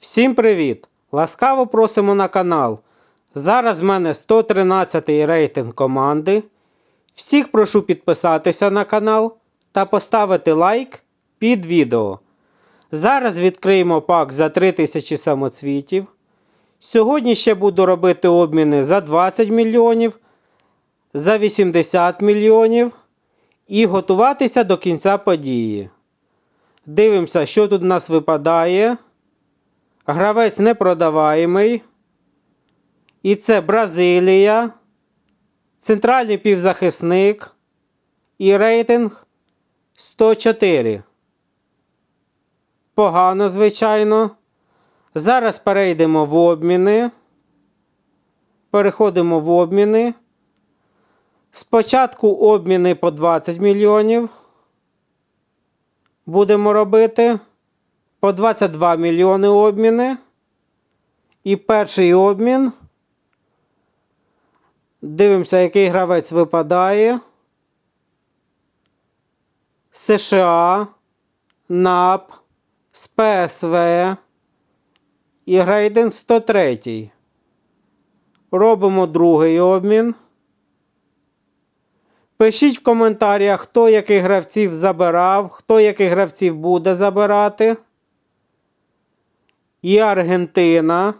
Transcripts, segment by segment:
Всім привіт! Ласкаво просимо на канал. Зараз в мене 113 рейтинг команди. Всіх прошу підписатися на канал та поставити лайк під відео. Зараз відкриємо пак за 3000 самоцвітів. Сьогодні ще буду робити обміни за 20 мільйонів, за 80 мільйонів і готуватися до кінця події. Дивимося, що тут у нас випадає. Гравець непродаваємий. І це Бразилія, центральний півзахисник і рейтинг 104. Погано, звичайно. Зараз перейдемо в обміни. Переходимо в обміни. Спочатку обміни по 20 мільйонів. Будемо робити по 22 мільйони обміни. І перший обмін. Дивимося, який гравець випадає. США, НАП, з і Грейден 103. Робимо другий обмін. Пишіть в коментарях, хто яких гравців забирав, хто яких гравців буде забирати. І Аргентина,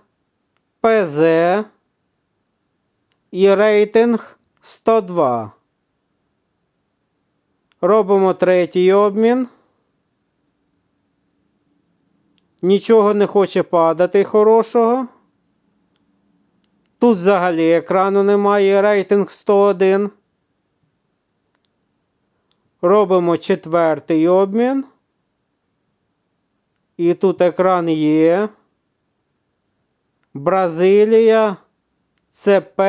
ПЗ і рейтинг 102. Робимо третій обмін. Нічого не хоче падати хорошого. Тут взагалі екрану немає. Рейтинг 101. Робимо четвертий обмін. І тут екран є. Бразилія, ЦП.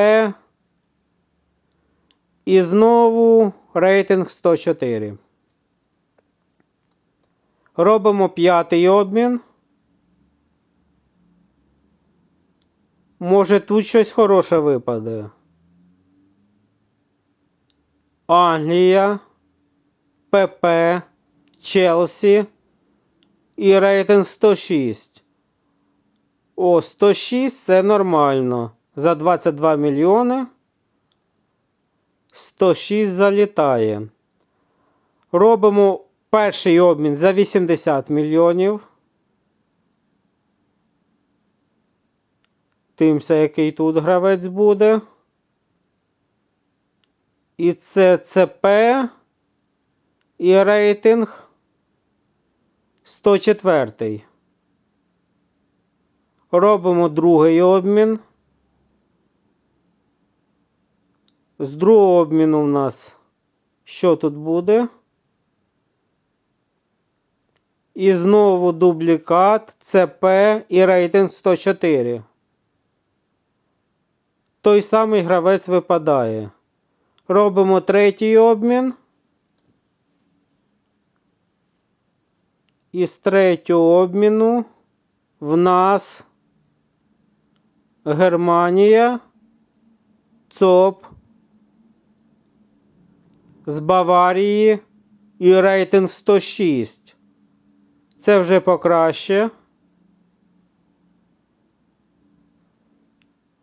І знову рейтинг 104. Робимо п'ятий обмін. Може тут щось хороше випаде. Англія, ПП, Челсі і рейтинг 106. О, 106 це нормально. За 22 мільйони. 106 залітає. Робимо перший обмін за 80 мільйонів. Тимся, який тут гравець буде. І це ЦП. І рейтинг 104. Робимо другий обмін. З другого обміну в нас що тут буде? І знову дублікат, ЦП і рейтинг 104. Той самий гравець випадає. Робимо третій обмін. Із третього обміну в нас Германія, ЦОП, з Баварії і рейтинг 106. Це вже покраще.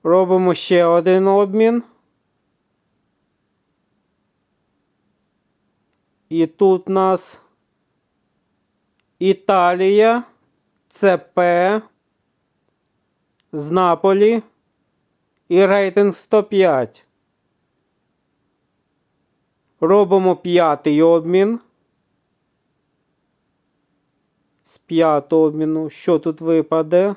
Робимо ще один обмін. І тут нас Італія, ЦП, з Наполі і рейтинг 105. Робимо п'ятий обмін. З п'ятого обміну. Що тут випаде?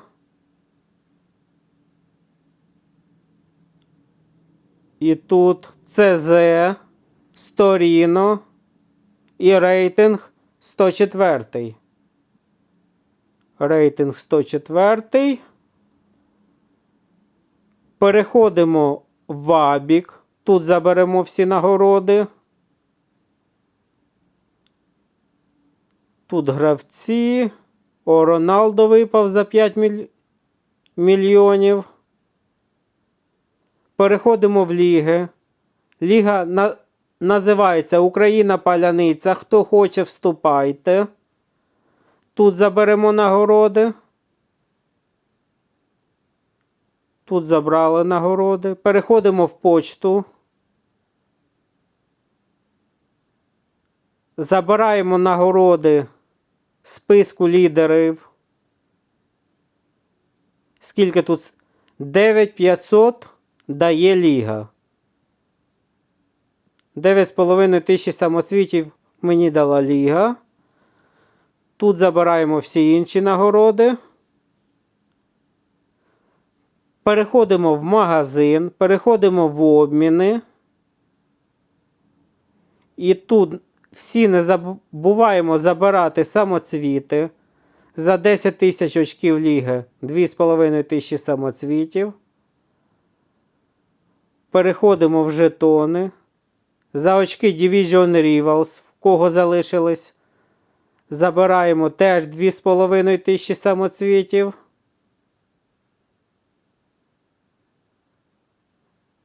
І тут ЦЗ, Сторіно і рейтинг 104. Рейтинг 104. Переходимо в Абік. Тут заберемо всі нагороди. Тут гравці. О, Роналдо випав за 5 міль... мільйонів. Переходимо в ліги. Ліга на... називається Україна Паляниця. Хто хоче, вступайте. Тут заберемо нагороди. Тут забрали нагороди. Переходимо в почту. Забираємо нагороди списку лідерів. Скільки тут? 9500 дає Ліга. 9,5 тисячі самоцвітів мені дала Ліга. Тут забираємо всі інші нагороди. Переходимо в магазин, переходимо в обміни. І тут всі не забуваємо забирати самоцвіти. За 10 тисяч очків ліги 2,5 тисячі самоцвітів. Переходимо в жетони. За очки Division Rivals, в кого залишились. Забираємо теж 2,5 тисячі самоцвітів.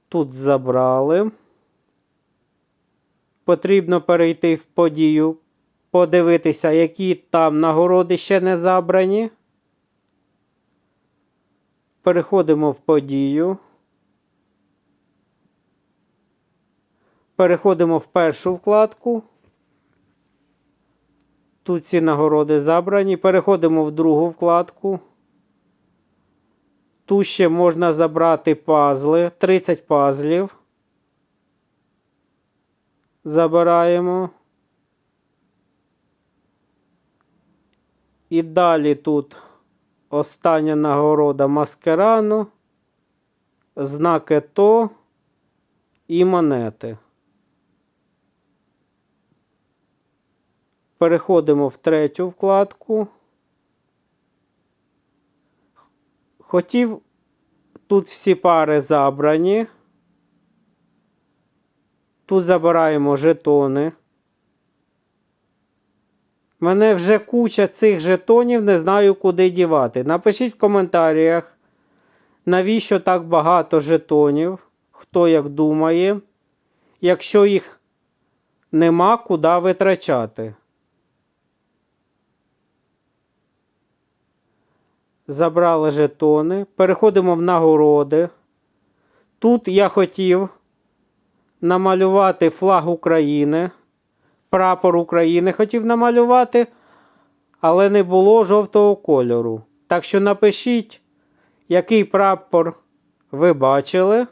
Тут забрали. Потрібно перейти в подію, подивитися, які там нагороди ще не забрані. Переходимо в подію. Переходимо в першу вкладку. Тут ці нагороди забрані. Переходимо в другу вкладку. Тут ще можна забрати пазли. 30 пазлів. Забираємо. І далі тут остання нагорода маскерану, знаки ТО і монети. Переходимо в третю вкладку. Хотів тут всі пари забрані. Тут забираємо жетони. Мене вже куча цих жетонів, не знаю, куди дівати. Напишіть в коментарях, навіщо так багато жетонів, хто як думає. Якщо їх нема, куди витрачати. Забрали жетони. Переходимо в нагороди. Тут я хотів намалювати флаг України. Прапор України хотів намалювати, але не було жовтого кольору. Так що напишіть, який прапор ви бачили,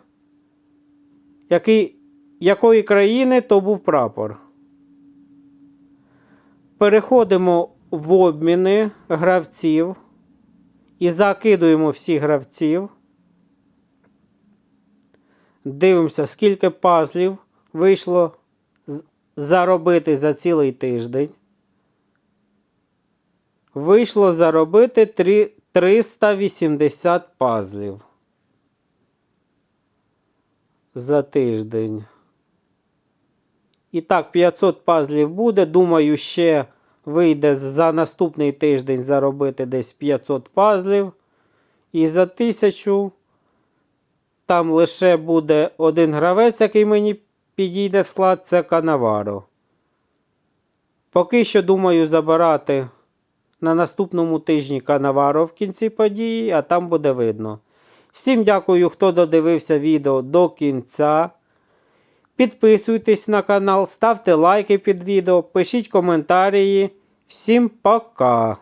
який, якої країни то був прапор. Переходимо в обміни гравців і закидуємо всіх гравців. Дивимося, скільки пазлів вийшло заробити за цілий тиждень. Вийшло заробити три- 380 пазлів за тиждень. І так, 500 пазлів буде. Думаю, ще вийде за наступний тиждень заробити десь 500 пазлів. І за 1000 там лише буде один гравець, який мені підійде в склад, це Канаваро. Поки що думаю забирати на наступному тижні Канаваро в кінці події, а там буде видно. Всім дякую, хто додивився відео до кінця. Підписуйтесь на канал, ставте лайки під відео, пишіть коментарі. Всім пока!